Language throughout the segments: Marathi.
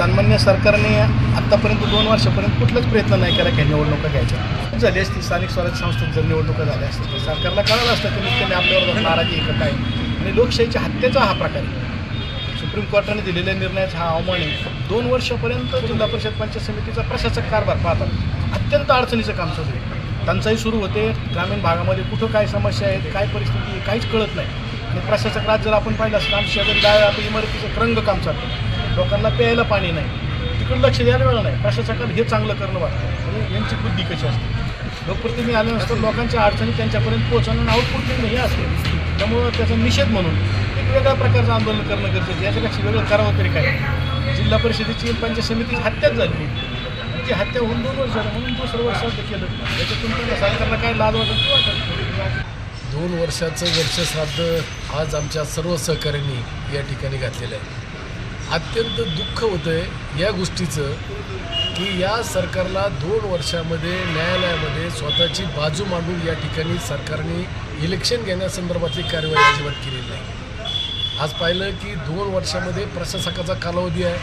सन्मान्य सरकारने आत्तापर्यंत दोन वर्षापर्यंत कुठलाच प्रयत्न नाही केला की निवडणुका घ्यायच्या. झाली असती स्थानिक स्वराज्य संस्थेत जर निवडणुका झाल्या असतील तर सरकारला कळलं असतं की त्यांनी आपल्यावर नाराजी आहे का काय. आणि लोकशाहीच्या हत्येचा हा प्रकार सुप्रीम कोर्टाने दिलेल्या निर्णयाचा हा अवमान आहे. दोन वर्षापर्यंत जिल्हा परिषद पंचायत समितीचा प्रशासक कारभार पाहतात. अत्यंत अडचणीचं काम सुरू आहे. टंचाई सुरू होते. ग्रामीण भागामध्ये कुठं काय समस्या आहेत काय परिस्थिती आहे काहीच कळत नाही. आणि प्रशासक राज जर आपण पाहिलं असतं आमच्या शेजारी डाव्या आता इमारतीचं रंग काम चालतं लोकांना प्यायला पाणी नाही. तिकडे लक्ष द्यायला वेळ नाही. प्रशासकाला हे चांगलं करणं वाटतं. म्हणजे यांची बुद्धी कशी असते? लोकप्रतिनिधी आल्यानंतर लोकांच्या अडचणी त्यांच्यापर्यंत पोहोचवणं आणि आउटपुट हे असते. त्यामुळं त्याचा निषेध म्हणून एक वेगळ्या प्रकारचं आंदोलन करणं गरजेचं. याच्यापेक्षा वेगळं करावं तरी काय? जिल्हा परिषदेची पंचायत समितीची हत्याच झाली. ती हत्या होऊन दोन वर्ष झालं. म्हणून दुसरं वर्ष केलं. याच्यातून त्यांना सरकारला काय लाज वाटत वाटत दोन वर्षाचं वर्षश्राद्ध आज आमच्या सर्व सहकाऱ्यांनी या ठिकाणी घातलेलं आहे. अत्यंत दुःख होतं आहे या गोष्टीचं की या सरकारला दोन वर्षामध्ये न्यायालयामध्ये स्वतःची बाजू मांडून या ठिकाणी सरकारने इलेक्शन घेण्यासंदर्भातली कार्यवाही अजिबात केलेली नाही. आज पाहिलं की दोन वर्षामध्ये प्रशासकाचा कालावधी आहे.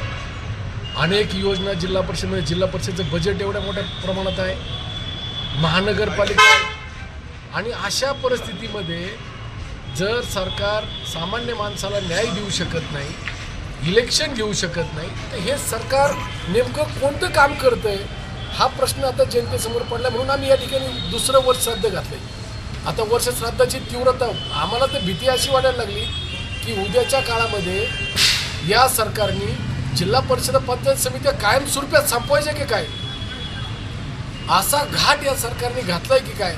अनेक योजना जिल्हा परिषदमध्ये म्हणजे जिल्हा परिषदेचं बजेट एवढ्या मोठ्या प्रमाणात आहे. महानगरपालिका आणि अशा परिस्थितीमध्ये जर सरकार सामान्य माणसाला न्याय देऊ शकत नाही इलेक्शन घेऊ शकत नाही. तर हे सरकार नेमकं कोणतं काम करतं आहे हा प्रश्न आता जनतेसमोर पडला. म्हणून आम्ही या ठिकाणी दुसरं वर्ष श्राद्ध घातलं आता वर्ष श्राद्धाची तीव्रता आम्हाला तर भीती अशी वाटायला लागली की उद्याच्या काळामध्ये या सरकारने जिल्हा परिषद पंचायत समित्या कायमस्वरूपात संपवायच्या की काय? असा घाट या सरकारने घातलाय की काय?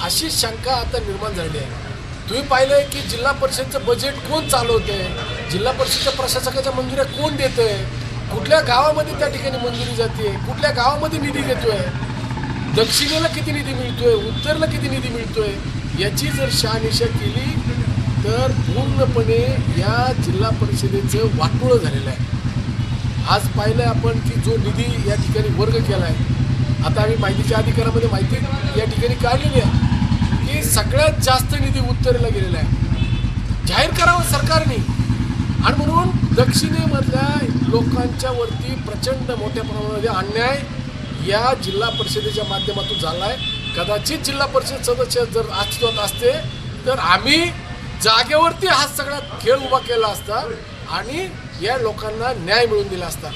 अशी शंका आता निर्माण झाली आहे. तुम्ही पाहिलंय की जिल्हा परिषदचं बजेट कोण चालवतंय? जिल्हा परिषदच्या प्रशासकाच्या मंजुऱ्या कोण देतंय? कुठल्या गावामध्ये त्या ठिकाणी मंजुरी जाते? कुठल्या गावामध्ये निधी देतोय? दक्षिणेला किती निधी मिळतोय? उत्तरला किती निधी मिळतोय? याची जर शहानिशा केली तर पूर्णपणे या जिल्हा परिषदेचं वाटोळं झालेलं आहे. आज पाहिलं आपण की जो निधी या ठिकाणी वर्ग केला आहे आता आम्ही माहितीच्या अधिकारामध्ये माहिती या ठिकाणी काढलेली आहे. की सगळ्यात जास्त निधी उत्तरेला गेलेला आहे. जाहीर करावं सरकारने. आणि म्हणून दक्षिणेमधल्या लोकांच्या वरती प्रचंड मोठ्या प्रमाणामध्ये अन्याय या जिल्हा परिषदेच्या माध्यमातून झाला आहे कदाचित जिल्हा परिषद सदस्य जर अस्तित्वात असते तर आम्ही जागेवरती हा सगळा खेळ उभा केला असता आणि या लोकांना न्याय मिळवून दिला असता.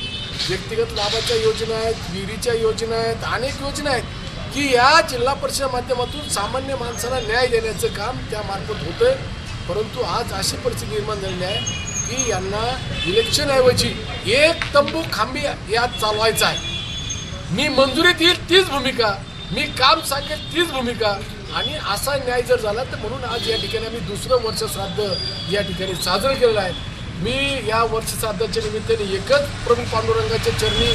व्यक्तिगत लाभाच्या योजना आहेत विहिरीच्या योजना आहेत अनेक योजना आहेत की या जिल्हा परिषद माध्यमातून सामान्य माणसाला न्याय देण्याचं काम त्यामार्फत आहे परंतु आज अशी परिस्थिती निर्माण झालेली आहे की यांना इलेक्शनऐवजी एक तंबू खांबी यात चालवायचा आहे. मी मंजुरीत येईल तीच भूमिका मी काम सांगेल तीच भूमिका आणि असा न्याय जर झाला तर म्हणून आज या ठिकाणी आम्ही दुसरं वर्ष श्राद्ध या ठिकाणी साजरं केलेलं आहे. मी या वर्ष श्राद्धाच्या निमित्ताने एकच प्रभू पांडुरंगाच्या चरणी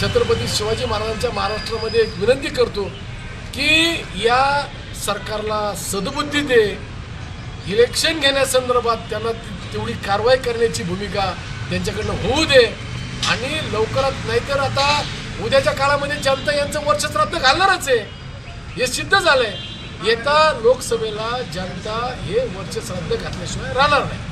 छत्रपती शिवाजी महाराजांच्या महाराष्ट्रामध्ये एक विनंती करतो की या सरकारला सद्बुद्धी दे इलेक्शन घेण्यासंदर्भात त्यांना तेवढी कारवाई करण्याची भूमिका त्यांच्याकडनं होऊ दे. आणि लवकरात नाहीतर आता उद्याच्या काळामध्ये जनता यांचं वर्ष घालणारच आहे. हे सिद्ध झालंय. येता लोकसभेला जनता हे वर्ष घातल्याशिवाय राहणार नाही.